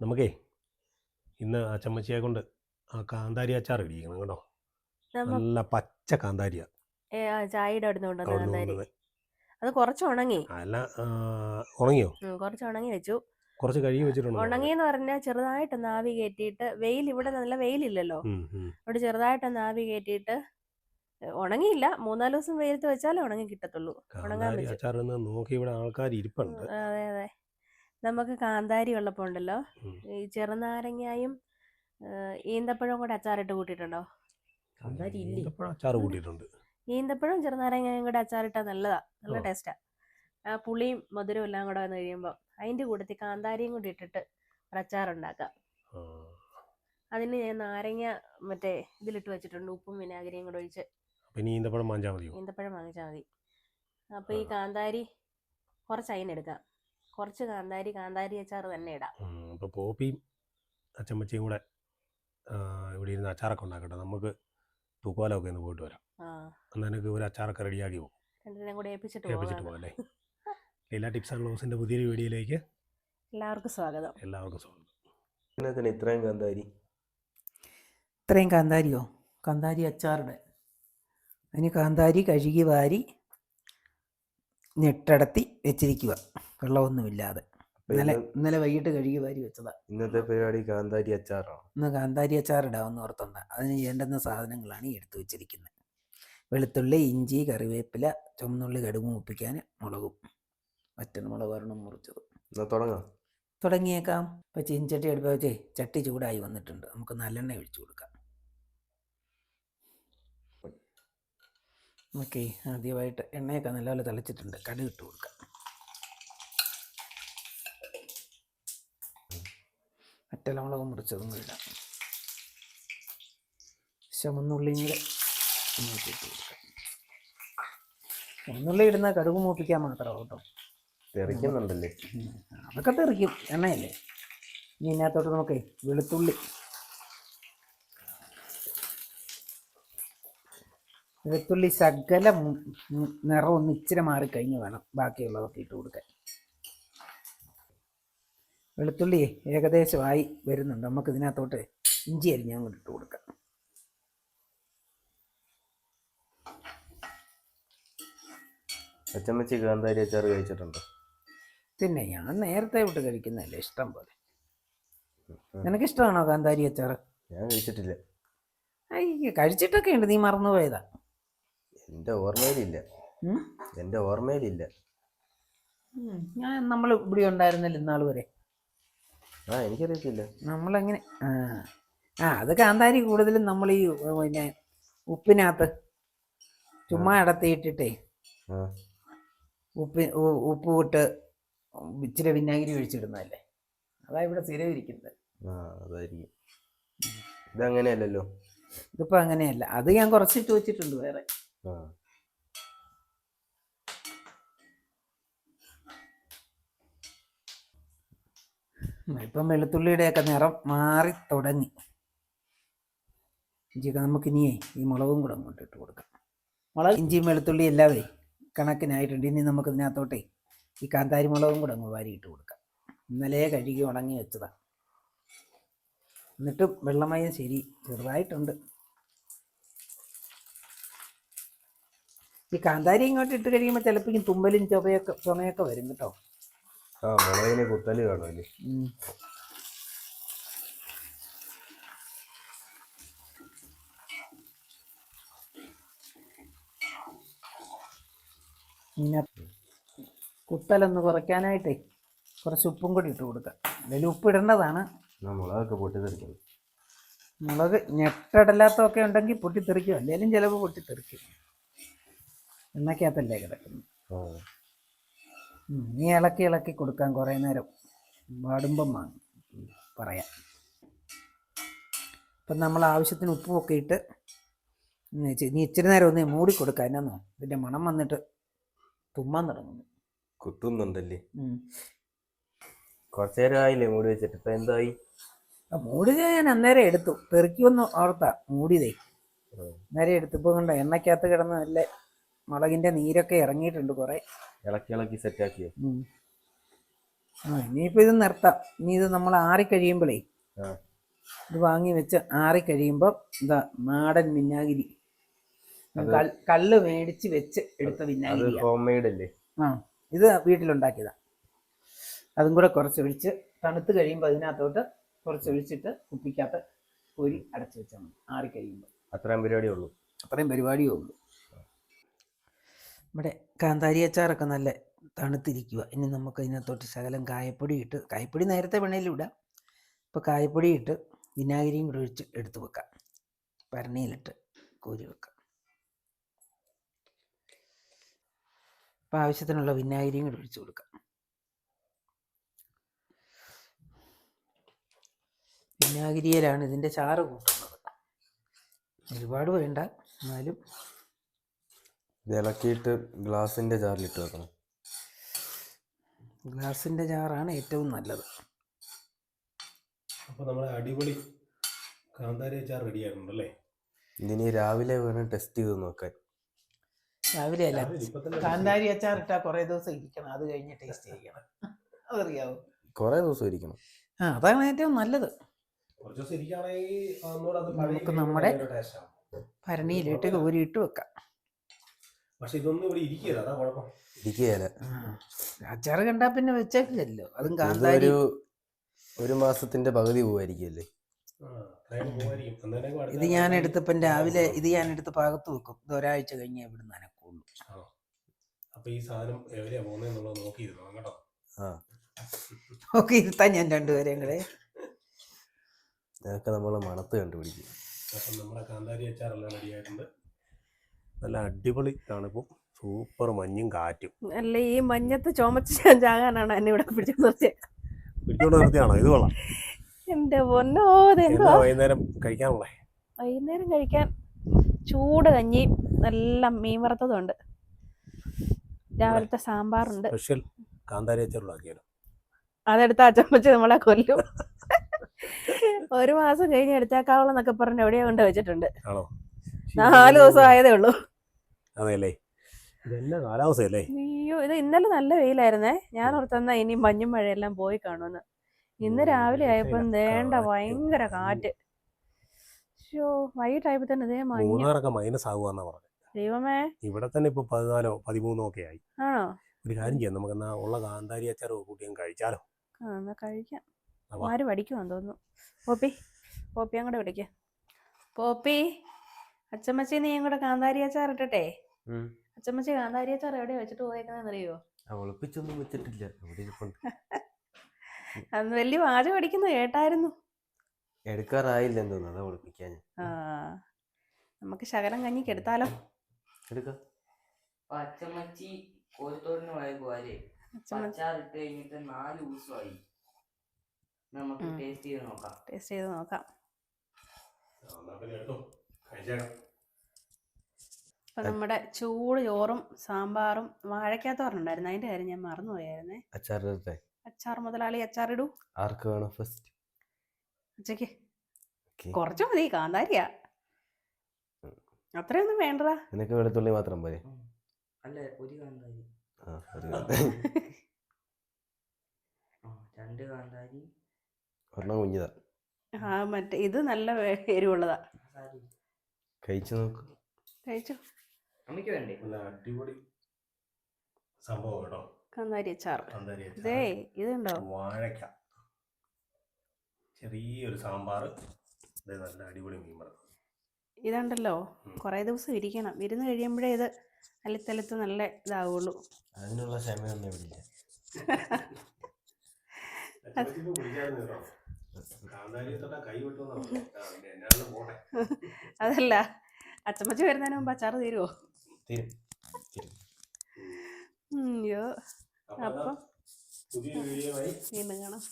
നമുക്കേ ഇന്ന് ആ ചമ്മച്ചിയെ കൊണ്ട് ആ കാന്താരി അച്ചാർ ഇടിക്കണം കേട്ടോ. നല്ല പച്ച കാന്താരിയ. ചായയുടെ കൊണ്ടുവന്ന കാന്താരി. അത് കുറച്ച് ഉണങ്ങി. അല്ല ഉണങ്ങിയോ? കുറച്ച് ഉണങ്ങി വെച്ചു. കുറച്ച് കഴുകി ഉണങ്ങി ഉണങ്ങിയെന്ന് പറഞ്ഞാൽ ചെറുതായിട്ടൊന്ന് ആവി കയറ്റിയിട്ട് വെയിൽ ഇവിടെ നല്ല വെയിലില്ലല്ലോ. ഇവിടെ ചെറുതായിട്ടൊന്ന് ആവി കയറ്റിയിട്ട് ഉണങ്ങിയില്ല. മൂന്നാൽ ദിവസം വെയിലത്ത് വെച്ചാലേ ഉണങ്ങി കിട്ടത്തുള്ളൂ. ഉണങ്ങാൻ നോക്കി ഇവിടെ ആൾക്കാർ ഇരിപ്പുണ്ട് അതെ അതെ. നമുക്ക് കാന്താരി ഉള്ളപ്പോൾ ഉണ്ടല്ലോ. ഈ ചെറുനാരങ്ങയും ഈന്തപ്പഴവും കൂടെ അച്ചാറിട്ട് കൂട്ടിയിട്ടുണ്ടോ? കാന്താരി ഇല്ലേ? ഈന്തപ്പഴം അച്ചാർ കൂട്ടിയിട്ടുണ്ട്. ഈന്തപ്പഴവും ചെറുനാരങ്ങയും കൂടെ അച്ചാറിട്ടാൽ നല്ലതാ. നല്ല ടേസ്റ്റാ. ആ പുളിയും മധുരവും എല്ലാം കൂടെ വന്ന് കഴിയുമ്പോൾ അതിന്റെ കൂട്ടത്തിൽ കാന്താരിയും കൂടി ഇട്ടിട്ട് ഒരു അച്ചാറുണ്ടാക്കാം അതിന് ഞാൻ നാരങ്ങ മറ്റേ ഇതിലിട്ട് വെച്ചിട്ടുണ്ട്. ഉപ്പും വിനാഗിരിയും കൂടെ ഒഴിച്ച് ഈന്തപ്പഴം വാങ്ങിച്ചാൽ മതി. അപ്പൊ ഈ കാന്താരി കുറച്ച് അതിനെടുക്കാം കുറച്ച് കാന്താരി കാന്താരി അച്ചാർ തന്നെ ഇടാം. അപ്പോൾ പോപ്പിയും അച്ചമ്മച്ചിയും കൂടെ ഇവിടെ ഇരുന്ന് അച്ചാറൊക്കെ ഉണ്ടാക്കട്ടെ. നമുക്ക് തൂക്കോലൊക്കെ ഒന്ന് പോയിട്ട് വരാം. എന്നാൽ എനിക്ക് ഒരു അച്ചാറൊക്കെ റെഡിയാക്കി പോകും കൂടെ ഏൽപ്പിച്ചിട്ട് ഏൽപ്പിച്ചിട്ട് പോകാം. അല്ലേ? എല്ലാ ടിപ്സ് ആൻഡ് ലോസിന്റെ പുതിയൊരു വീഡിയോയിലേക്ക് എല്ലാവർക്കും സ്വാഗതം. എല്ലാവർക്കും സ്വാഗതം. ഇത്രയും കാന്താരി? ഇത്രയും കാന്താരിയോ? കാന്താരി അച്ചാറിടെ. അതിന് കാന്താരി കഴുകി വാരി ഞെട്ടടത്തി വെച്ചിരിക്കുക. വെള്ളമൊന്നുമില്ലാതെ. ഇന്നലെ ഇന്ന് ഇന്നലെ വൈകിട്ട് കഴുകി വാരി വെച്ചതാ. ഇന്നത്തെ പരിപാടി കാന്താരി അച്ചാറാണ്? ഇന്ന് കാന്താരി അച്ചാറിടാമെന്ന് ഓർത്തുണ്ട്. അതിന് വേണ്ടുന്ന സാധനങ്ങളാണ് ഈ എടുത്തു വെച്ചിരിക്കുന്നത് വെളുത്തുള്ളി ഇഞ്ചി കറിവേപ്പില ചുമന്നുള്ളി കടുകും ഒപ്പിക്കാൻ മുളകും. വറ്റൽ മുളക് ഒരെണ്ണം മുറിച്ചത് തുടങ്ങാം. തുടങ്ങിയേക്കാം. ഇപ്പൊ ചീൻചട്ടി അടുപ്പ് വെച്ചേ ചട്ടി ചൂടായി വന്നിട്ടുണ്ട്. നമുക്ക് നല്ലെണ്ണ ഒഴിച്ചു കൊടുക്കാം. ഓക്കെ ആദ്യമായിട്ട് എണ്ണയൊക്കെ നല്ലപോലെ തിളച്ചിട്ടുണ്ട്. കടുക് ഇട്ട് കൊടുക്കാം. വറ്റലമുളക് മുറിച്ചതും കൂടി ഇടാം. ചുമന്നുള്ളിയും കൂടെ ഇട്ട് കൊടുക്കാം. ചുമന്നുള്ളി ഇടുന്ന കടുക് മൂപ്പിക്കാൻ മാത്രമാണ് കേട്ടോ. തെറിക്കുന്നുണ്ടല്ലേ. അതൊക്കെ തെറിക്കും. എണ്ണയല്ലേ? ഇനി ഇതിനകത്തോട്ട് നോക്കേ വെളുത്തുള്ളി. വെളുത്തുള്ളി മു- നിറം ഒന്ന് ഇച്ചിരി മാറിക്കഴിഞ്ഞ് വേണം ബാക്കിയുള്ളതൊക്കെ ഇട്ട് കൊടുക്കാൻ. വെളുത്തുള്ളി ഏകദേശമായി വരുന്നുണ്ട്. നമുക്ക് ഇതിനകത്തോട്ട് ഇഞ്ചി അരിഞ്ഞാൽ അങ്ങോട്ട് ഇട്ട് കൊടുക്കാം. അച്ചമ്മച്ചി കാന്താരി അച്ചാർ കഴിച്ചിട്ടുണ്ടോ? പിന്നെ ഞാൻ നേരത്തെ വിട്ട് കഴിക്കുന്നതല്ലേ ഇഷ്ടം പോലെ. നിനക്ക് ഇഷ്ടമാണോ കാന്താരി അച്ചാറ്? ഞാൻ കഴിച്ചിട്ടില്ല. അയ്യ കഴിച്ചിട്ടൊക്കെ ഉണ്ട്. നീ മറന്നുപോയതാ എന്റെ ഓർമ്മയിലില്ല. എന്റെ എന്റെ ഓർമ്മയിലില്ല ഞാൻ നമ്മൾ ഇവിടെ ഉണ്ടായിരുന്നില്ല ഇന്നാൾ വരെ. ആ എനിക്കറിയത്തില്ല. നമ്മളങ്ങനെ ആ അത് കാന്താരി കൂടുതലും നമ്മൾ ഈ പിന്നെ ഉപ്പിനകത്ത് ചുമ്മാ അടത്തിയിട്ടിട്ടേ ഉപ്പ് ഉപ്പ് ഇട്ട് ഇച്ചിരി വിനാഗിരി ഒഴിച്ചിടുന്നതല്ലേ? അതാ ഇവിടെ സ്ഥിരം ഇരിക്കുന്നത് അതായിരിക്കും. ഇതങ്ങനെയല്ലല്ലോ? ഇതിപ്പോൾ അങ്ങനെയല്ല. അത് ഞാൻ കുറച്ചിട്ട് വെച്ചിട്ടുണ്ട് വേറെ. ഇപ്പം വെളുത്തുള്ളിയുടെയൊക്കെ നിറം മാറി തുടങ്ങി. ഇഞ്ചിയൊക്കെ നമുക്കിനിയേ ഈ മുളകും കൂടെ അങ്ങോട്ട് ഇട്ട് കൊടുക്കാം. മുളക് ഇഞ്ചിയും വെളുത്തുള്ളി എല്ലാവരെ കണക്കിനായിട്ടുണ്ട്. ഇനി നമുക്ക് ഇതിനകത്തോട്ടേ ഈ കാന്താരി മുളകും കൂടെ അങ്ങ് വാരി ഇട്ട് കൊടുക്കാം. ഇന്നലെ കഴുകി ഉണങ്ങി വെച്ചതാണ് എന്നിട്ടും വെള്ളമയം ശരി ചെറുതായിട്ടുണ്ട്. ഈ കാന്താരി ഇങ്ങോട്ട് ഇട്ട് കഴിയുമ്പോൾ ചിലപ്പോൾ തുമ്പലും ചുമയൊക്കെ ചുമയൊക്കെ വരും കേട്ടോ. ആ മുളകിന് കുത്തൽ കാണുമല്ലേ ഉം. പിന്നെ കുത്തലൊന്ന് കുറയ്ക്കാനായിട്ടേ കുറച്ച് ഉപ്പും കൂടി ഇട്ട് കൊടുക്കാം. അതിൽ ഉപ്പ് ഇടേണ്ടതാണ്. ആ മുളകൊക്കെ പൊട്ടിത്തെറിക്കുന്നു മുളക് ഞെട്ടടലാത്തൊക്കെ ഉണ്ടെങ്കിൽ പൊട്ടിത്തെറിക്കും. അല്ലെങ്കിലും ചിലപ്പോൾ പൊട്ടിത്തെറിക്കും. എണ്ണയ്ക്കകത്തല്ലേ കിടക്കുന്നു നീ ഇളക്കി ഇളക്കി കൊടുക്കാൻ കുറേ നേരം. വാടുമ്പം വാങ്ങും പറയാം. അപ്പം നമ്മൾ ആവശ്യത്തിന് ഉപ്പുമൊക്കെ ഇട്ട് നീ ഇച്ചിരി നേരം ഒന്ന് മൂടി കൊടുക്കുക എന്നാന്നോ ഇതിന്റെ മണം വന്നിട്ട് തുമ്മാൻ തുടങ്ങുന്നു. കുത്തുന്നുണ്ടല്ലേ. കുറച്ചു നേരം ആയില്ലേ മൂടി വെച്ചിട്ട്? ഇപ്പം എന്തായി? ആ മൂടി ഞാൻ അന്നേരം എടുത്തു. പെറുക്കി ഒന്ന് ഓർത്താ. മൂടിയതേ. അന്നേരം എടുത്തപ്പോൾ കണ്ട എണ്ണയ്ക്കകത്ത് കിടന്ന് നല്ല മുളകിന്റെ നീരൊക്കെ ഇറങ്ങിയിട്ടുണ്ട് കുറേ. ഇളക്കി ഇളക്കി സെറ്റ് ആക്കിയോ? ആ ഇനിയിപ്പോ ഇത് നിർത്താം. ഇനി ഇത് നമ്മൾ ആറിക്കഴിയുമ്പോഴേ ആ. ഇത് വാങ്ങി വെച്ച് ആറിക്കഴിയുമ്പോൾ ഇതാ നാടൻ മിന്നാഗിരി കല്ല് മേടിച്ച് വെച്ച് എടുത്ത മിന്നാഗിരി ഹോം മെയ്ഡ് അല്ലേ? ആ ഇത് വീട്ടിലുണ്ടാക്കിയതാ. അതും കൂടെ കുറച്ചൊഴിച്ച് തണുത്ത് കഴിയുമ്പോൾ അതിനകത്തോട്ട് കുറച്ച് കുറച്ചൊഴിച്ചിട്ട് കുപ്പിക്കകത്ത് കോരി അടച്ചു വെച്ചാൽ മതി. ആറിക്കഴിയുമ്പോൾ അത്രയും പരിപാടിയേ ഉള്ളൂ. അത്രയും പരിപാടിയേ ഉള്ളൂ. ഇവിടെ കാന്താരി അച്ചാറൊക്കെ നല്ല തണുത്തിരിക്കുക ഇനി നമുക്ക് ഇതിനകത്തോട്ട് ശകലം കായപ്പൊടി ഇട്ട് കായപ്പൊടി നേരത്തെ വേണേലും ഇടാം. ഇപ്പോൾ കായപ്പൊടി ഇട്ട് വിനാഗിരിയും കൂടെ ഒഴിച്ച് എടുത്ത് വെക്കാം. ഭരണിയിലിട്ട് കോരി വെക്കാം. അപ്പോൾ ആവശ്യത്തിനുള്ള വിനാഗിരിയും കൂടെ ഒഴിച്ച് കൊടുക്കാം. വിനാഗിരിയിലാണ് ഇതിന്റെ ചാറ് കൂട്ടുന്നത്. ഒരുപാട് വേണ്ട എന്നാലും ഇത് ഇളക്കിയിട്ട് ഗ്ലാസിന്റെ ജാറിലിട്ട് വെക്കണം. ഗ്ലാസിന്റെ ജാറാണ് ഏറ്റവും നല്ലത്. അപ്പോൾ നമ്മൾ അടിപൊളി കാന്താരി അച്ചാർ റെഡി ആയിട്ടുണ്ടല്ലേ ഇതിനി രാവിലെ വേണം ടെസ്റ്റ് ചെയ്ത് നോക്കാൻ. രാവിലെ അല്ല കാന്താരി അച്ചാർ ഇട്ടാൽ കുറേ ദിവസം ഇരിക്കണം. അത് കഴിഞ്ഞ് ടേസ്റ്റ് ചെയ്യണം അതറിയാവോ? കുറേ ദിവസം ഇരിക്കണം. ആ അതാണ് ഏറ്റവും നല്ലത്. നമുക്ക് നമ്മുടെ- ഭരണിയിലിട്ട് കോരിയിട്ട് വെക്കാം. പക്ഷെ ഇതൊന്നും ഇവിടെ ഇരിക്കുകയില്ല. അതാ കുഴപ്പം. ഇരിക്കുകയല്ല. ആ. കണ്ടാ പിന്നെ വെച്ചേക്കില്ലല്ലോ. അതും കാന്താരി ഒരു ഒരു മാസത്തിന്റെ പകുതി പോവായിരിക്കുമല്ലേ ഇത് ഞാൻ എടുത്തപ്പം രാവിലെ ഇത് ഞാൻ എടുത്ത് പാകത്ത് വെക്കും. ഇത് ഒരാഴ്ച കഴിഞ്ഞ് ഇവിടെ നനക്കുള്ളൂ അപ്പൊ ഈ സാധനം എവിടെയാ പോകുന്നതെന്നുള്ളത് നോക്കിയിരുന്നു കേട്ടോ? ആ. ഓക്കെ ഇരുത്താൻ ഞാൻ രണ്ടുപേരെയും കൂടെ അതൊക്കെ നമ്മളെ മണത്ത് കണ്ടുപിടിക്കും. അപ്പം നമ്മുടെ കാന്താരി അച്ചാറെല്ലാം റെഡി ആയിട്ടുണ്ട്. നല്ല അടിപൊളി തണുപ്പും സൂപ്പർ മഞ്ഞും കാറ്റും. അല്ല ഈ മഞ്ഞത്ത് ചുമച്ച് ഞാൻ ചാകാനാണ് എന്നെ ഇവിടെ പിടിച്ചു നിർത്തിയത് പിടിച്ചോണ്ട് നിർത്തിയാണോ ഇത് കൊള്ളാം. എന്റെ പൊന്നോ വൈകുന്നേരം കഴിക്കാനുള്ളേ? വൈകുന്നേരം കഴിക്കാൻ ചൂട് കഞ്ഞി നല്ല മീൻ വറുത്തതുണ്ട്. രാവിലത്തെ സാമ്പാറുണ്ട്. സ്പെഷ്യൽ കാന്താരി അച്ചാറുണ്ടാക്കിയാലോ അതെടുത്ത അച്ചമ്മച്ച് നമ്മളെ കൊല്ലും. ഒരു മാസം കഴിഞ്ഞ് എടുത്തേക്കാവളം എന്നൊക്കെ പറഞ്ഞ് എവിടെയോ കൊണ്ട് വെച്ചിട്ടുണ്ട്. ആണോ? നാല് ദിവസം ആയതേ ഉള്ളൂ. അതെല്ലേ ഇതെന്നാ കാലാവസ്ഥയല്ലേ? അയ്യോ ഇത് ഇന്നലെ നല്ല വെയിലായിരുന്നേ. ഞാൻ ഓർത്തെന്നാ ഇനി മഞ്ഞും മഴയെല്ലാം പോയി കാണുമെന്ന്. ഇന്ന് രാവിലെ ആയപ്പോ. വേണ്ട ഭയങ്കര കാറ്റ്. ഷോ വൈകിട്ടായപ്പോ തന്നെ ഇതേ മഞ്ഞ്. മൂന്നാറൊക്കെ മൈനസ് ആകുമെന്നാ പറഞ്ഞത് ദൈവമേ. ഇവിടെ തന്നെ ഇപ്പൊ പതിനാലോ പതിമൂന്നോ ഒക്കെ ആയി. ആണോ? ഒരു കാര്യം ചെയ്യാം നമുക്ക് എന്നാ ഉള്ള കാന്താരി അച്ചാറോ കൂട്ടിയും കഴിച്ചാലോ? ആ എന്നാ കഴിക്കാം. അവാ. ആര് പഠിക്കുവാന്ന് തോന്നുന്നു. പോപ്പി പോപ്പി അങ്ങോട്ട് വിളിക്കാം. പോപ്പി അച്ചമ്മച്ചി നീ കൂടെ കാന്താരി അച്ചാർ ഇട്ടട്ടെ. അച്ചമ്മച്ചി കാന്താരി അച്ചാർ എവിടെയാ വെച്ചിട്ട് പോയേക്കുന്നതെന്ന് അറിയോ ഒളിപ്പിച്ചൊന്നും വെച്ചിട്ടില്ല അന്ന് വലിയ വാചകം അടിക്കുന്നു കേട്ടായിരുന്നു. എടുക്കാറായില്ല തോന്നുന്നു. അതാ ഒളിപ്പിക്കാൻ ആ. നമുക്ക് ശകലം കഞ്ഞിക്ക് എടുത്താലോ എടുക്കാം. പച്ചമച്ചി കോഴിത്തോടിന് പോയ പോലെ അച്ചമ്മ അച്ചാറിട്ട് കഴിഞ്ഞിട്ട് നാല് ദിവസമായി. നമുക്ക് ടേസ്റ്റ് ചെയ്ത് നോക്കാം. ടേസ്റ്റ് ചെയ്ത് നോക്കാം. അപ്പൊ നമ്മുടെ ചൂട് ചോറും സാമ്പാറും വാഴയ്ക്കാത്തോറുണ്ടായിരുന്നു അതിന്റെ കാര്യം ഞാൻ മറന്നുപോയായിരുന്നേ. അച്ചാർ അച്ചാർ മുതലാളി അച്ചാർ ഇടൂ. ആർക്ക് വേണം ഫസ്റ്റ് ഉച്ചയ്ക്ക് കുറച്ച് മതി കാന്താരിയാ. അത്രയൊന്നും വേണ്ടടാ. നിനക്ക് വെളുത്തുള്ളി മാത്രം പോരെ. അല്ല ഒരു കാന്താരി. രണ്ട് ഒരെണ്ണം കുഞ്ഞിതാ. ആ മറ്റേ ഇത് നല്ല എരിവുള്ളതാ. കഴിച്ചു നോക്ക്. കഴിച്ചു? അമ്മയ്ക്ക് വേണ്ടേ? നല്ല അടിപൊളി സംഭവം കേട്ടോ. കാന്താരി അച്ചാർ കാന്താരി ഇതേ ഇതുണ്ടോ? വാഴയ്ക്ക. ചെറിയൊരു സാമ്പാർ. ഇത് നല്ല അടിപൊളി മീൻ വറുത്തത്. ഇതുണ്ടല്ലോ? കൊറേ ദിവസം ഇരിക്കണം. ഇരുന്ന് കഴിയുമ്പോഴേ ഇത് അലത്തലത്ത് നല്ല ഇതാവുള്ളൂ. അതിനുള്ള ക്ഷമയൊന്നും ഇവിടെ ഇല്ല അച്ചമ്മച്ചിക്ക് അതല്ല. അച്ചമ്മച്ചി വരുന്നതിന് മുമ്പ് അച്ചാർ തീരുവോ? അയ്യോ. അപ്പൊ വീണ്ടും കാണാം.